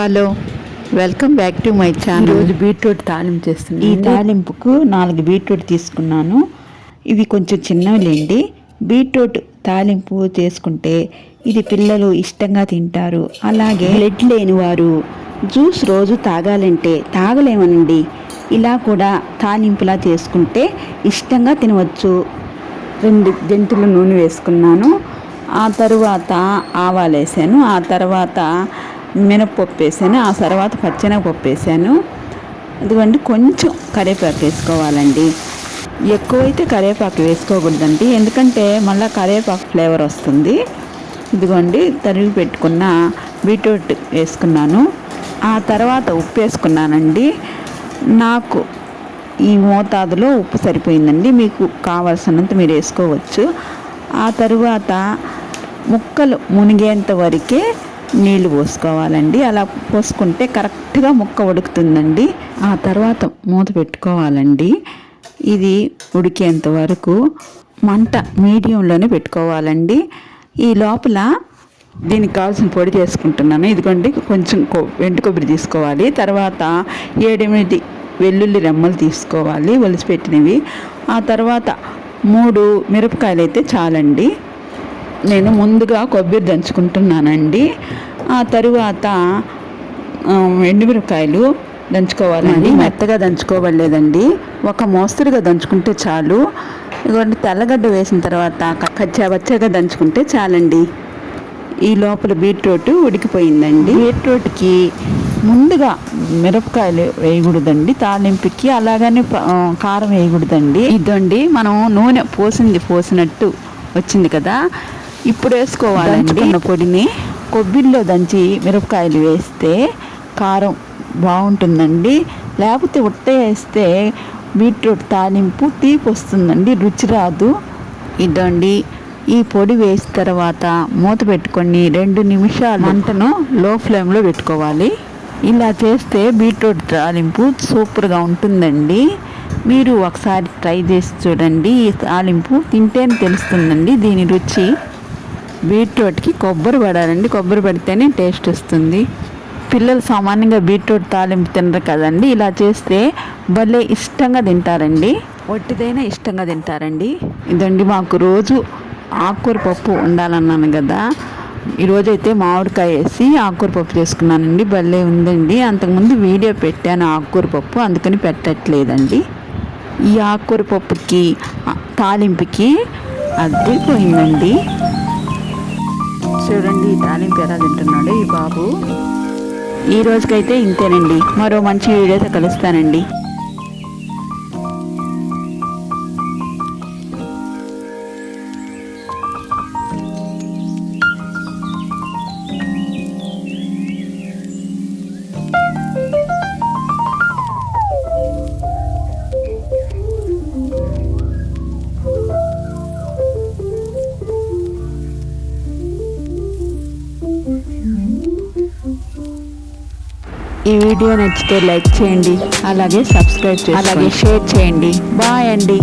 Hello welcome back to my channel. ఈరోజు beetroot తాలింపు చేస్తున్నాను. ఈ తాలింపుకు నాలుగు బీట్రూట్ తీసుకున్నాను. ఇవి కొంచెం చిన్నవిలేండి. బీట్రూట్ తాలింపు చేసుకుంటే ఇది పిల్లలు ఇష్టంగా తింటారు. అలాగే బ్లడ్ లేని వారు జ్యూస్ రోజు తాగాలంటే తాగలేమనండి. ఇలా కూడా తాలింపులా చేసుకుంటే ఇష్టంగా తినవచ్చు. రెండు గంటలు నూనె వేసుకున్నాను. ఆ తరువాత ఆవాలు వేసాను ఆ తర్వాత మినప్పప్పు వేసాను ఆ తర్వాత పచ్చెనగపప్పు వేసాను. ఇదిగోండి కొంచెం కరివేపాకు వేసుకోవాలండి. ఎక్కువైతే కరివేపాకు వేసుకోకూడదండి ఎందుకంటే మళ్ళీ కరివేపాకు ఫ్లేవర్ వస్తుంది. ఇదిగోండి తరిగి పెట్టుకున్న బీట్రూట్ వేసుకున్నాను. ఆ తర్వాత ఉప్పు వేసుకున్నానండి. నాకు ఈ మోతాదులో ఉప్పు సరిపోయిందండి మీకు కావాల్సినంత మీరు వేసుకోవచ్చు. ఆ తరువాత ముక్కలు మునిగేంత వరకే నీళ్ళు పోసుకోవాలండి. అలా పోసుకుంటే కరెక్ట్గా ముక్క ఉడుకుతుందండి. ఆ తర్వాత మూత పెట్టుకోవాలండి. ఇది ఉడికేంత వరకు మంట మీడియంలోనే పెట్టుకోవాలండి. ఈ లోపల దీనికి కావాల్సిన పొడి చేసుకుంటున్నాను. ఇదిగోండి కొంచెం కొ వెంటు కొబ్బరి తీసుకోవాలి. తర్వాత ఏడెనిమిది వెల్లుల్లి రెమ్మలు తీసుకోవాలి. ఒలిసిపెట్టినవి. ఆ తర్వాత మూడు మిరపకాయలు అయితే చాలండి. నేను ముందుగా కొబ్బరి దంచుకుంటున్నానండి. ఆ తరువాత ఎండుమిరపకాయలు దంచుకోవాలండి. మెత్తగా దంచుకోవలేదండి ఒక మోస్తరుగా దంచుకుంటే చాలు. ఇదిగోండి తెల్లగడ్డ వేసిన తర్వాత కచ్చా బచ్చగా దంచుకుంటే చాలండి. ఈ లోపల బీట్రూట్ ఉడికిపోయిందండి. బీట్రూట్కి ముందుగా మిరపకాయలు వేయకూడదండి. తాలింపుకి అలాగని కారం వేయకూడదండి. ఇదండి మనం నూనె పోసింది పోసినట్టు వచ్చింది కదా. ఇప్పుడు వేసుకోవాలండి. పొడిని కొబ్బరిలో దంచి మిరపకాయలు వేస్తే కారం బాగుంటుందండి. లేకపోతే ఉట్ట వేస్తే బీట్రూట్ తాలింపు తీపి వస్తుందండి. రుచి రాదు. ఇదండి. ఈ పొడి వేసిన తర్వాత మూత పెట్టుకొని రెండు నిమిషాలు మంటను లో ఫ్లేమ్లో పెట్టుకోవాలి. ఇలా చేస్తే బీట్రూట్ తాలింపు సూపర్గా ఉంటుందండి. మీరు ఒకసారి ట్రై చేసి చూడండి. ఈ తాలింపు తింటేనే తెలుస్తుందండి దీని రుచి. బీట్రూట్కి కొబ్బరి పడాలండి. కొబ్బరి పడితేనే టేస్ట్ వస్తుంది. పిల్లలు సామాన్యంగా బీట్రూట్ తాలింపు తినరు కదండి. ఇలా చేస్తే భలే ఇష్టంగా తింటారండి. ఒట్టిదైనా ఇష్టంగా తింటారండి. ఇదండి మాకు రోజు ఆకుకూర పప్పు ఉండాలన్నాను కదా. ఈరోజైతే మామిడికాయ వేసి ఆకుకూర పప్పు చేసుకున్నానండి. భలే ఉందండి. అంతకుముందు వీడియో పెట్టాను ఆకుకూర పప్పు అందుకని పెట్టట్లేదండి. ఈ ఆకుకూర పప్పుకి తాలింపుకి అద్దెపోయిందండి చూడండి తాలింపు ఎలా తింటున్నాడు ఈ బాబు. ఈ రోజుకైతే ఇంతేనండి. మరో మంచి వీడియోతో కలుస్తానండి. ఈ వీడియో నచ్చితే లైక్ చేయండి అలాగే సబ్స్క్రైబ్ చేయండి అలాగే షేర్ చేయండి. బాయ్ అండి.